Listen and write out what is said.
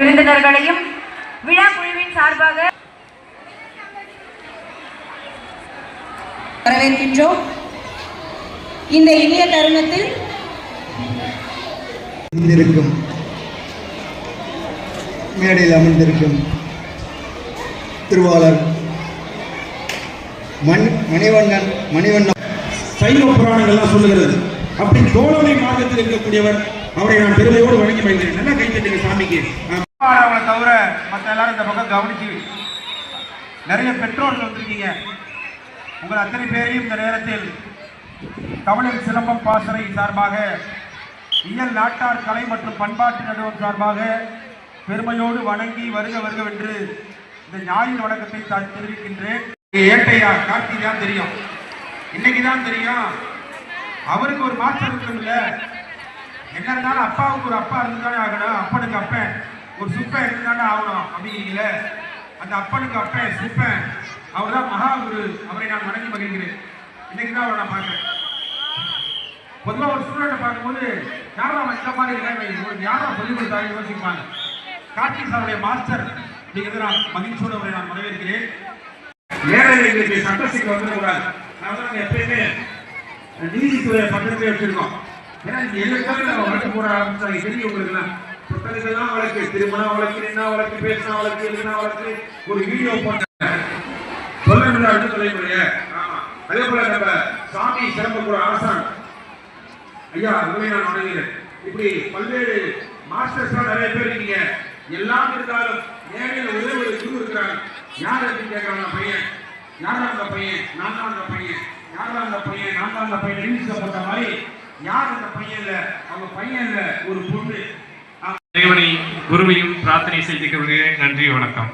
விருந்தினர்களையும் விழா குழுவின் சார்பாக வரவேற்கின்றோம். இந்த இனிய தருணத்தில் அமர்ந்திருக்கும் மேடையில் அமர்ந்திருக்கும் திருவாளர் மண் மணிவண்ணன் மணிவண்ணன். சைவ புராணங்கள்லாம் சொல்லுகிறது. அப்படி தோழமை மார்க்கத்தில் இருக்கக்கூடியவர் அவரை நான் பெருமையோடு வணங்கி வைக்கிறேன். நல்லா கை தட்டுங்க சாமிக்கு. மற்ற எல்லாரும் இந்த பக்கம் கவனிச்சு. நிறைய பெற்றோர்கள் வந்திருக்கீங்க. உங்கள் அத்தனை பேரையும் இந்த நேரத்தில் தமிழர் சிலம்பம் பாசறை சார்பாக இயல் நாட்டார் கலை மற்றும் பண்பாட்டு நடுவர் சார்பாக பெருமையோடு வணங்கி வருக வருகவென்று இந்த ஞாயிறு வணக்கத்தை தான் தெரிவிக்கின்றேன். ஏட்டையா கார்த்தி தான் தெரியும். இன்னைக்கு தான் தெரியும். அவருக்கு ஒரு மாற்றம் இருக்கும்ல. என்ன இருந்தாலும் அப்பாவுக்கு ஒரு அப்பா இருந்துதானே ஆகணும். அப்பனுக்கு அப்பன். ஒரு சுப்பன் இருந்தாண்டா ஆகணும் அப்படிங்கிறீங்களே அந்த அப்பனுக்கு அப்பன் சுப்பன் அவர் தான் மகாகுரு. அவரை நான் வணங்கி மகிழ்கிறேன். இன்னைக்கு தான் அவரை நான் பார்க்குறேன். பொதுவாக ஒரு ஸ்டூடெண்ட்டை பார்க்கும்போது யாரா இந்த மாதிரி இருக்காங்க உங்களுக்கு யாரா சொல்லிக் கொடுத்தாங்க யோசிப்பாங்க. கார்த்திக் சாருடைய மாஸ்டர் அப்படிங்கிறது நான் மகிழ்ச்சியோடு அவரை நான் வரவேற்கிறேன். ஏழைகளுக்கு சட்டத்துக்கு வந்துடக்கூடாது. அதனால நாங்கள் எப்பயுமே நீதித்துறை பக்கத்திலே வச்சிருக்கோம். ஏன்னா இது எல்லாருமே நம்ம வழக்கு போட ஆரம்பிச்சாங்க தெரியும் உங்களுக்குலாம் புத்தகங்கள்லாம் வழக்கு. திருமணம் வழக்கு என்ன வழக்கு பேசினா வழக்கு எழுதினா வழக்கு ஒரு வீடியோ போட்ட சொல்ல முடியாது அடுத்த அதே போல நம்ம சாமி சிறப்பக்கூட அரசாங்கம். ஐயா உண்மை நான் வணங்குகிறேன் இப்படி பல்வேறு மாஸ்டர்ஸ் நிறைய பேர் இருக்கீங்க. எல்லாம் இருந்தாலும் ஏழையில ஒரே ஒரு குரு இருக்கிறாங்க யார் அப்படின்னு கேட்கறாங்க பையன். யார் அந்த பையன்? நான் தான் அந்த பையன். யார் அந்த பையன்? நான் தான் அந்த பையன். இங்கிலீஷ்ல போட்ட மாதிரி யார் அந்த பையன் இல்லை அவங்க பையன் இல்லை ஒரு பொண்ணு. இறைவனை குருவையும் பிரார்த்தனை செய்து கொள்கிறேன். நன்றி வணக்கம்.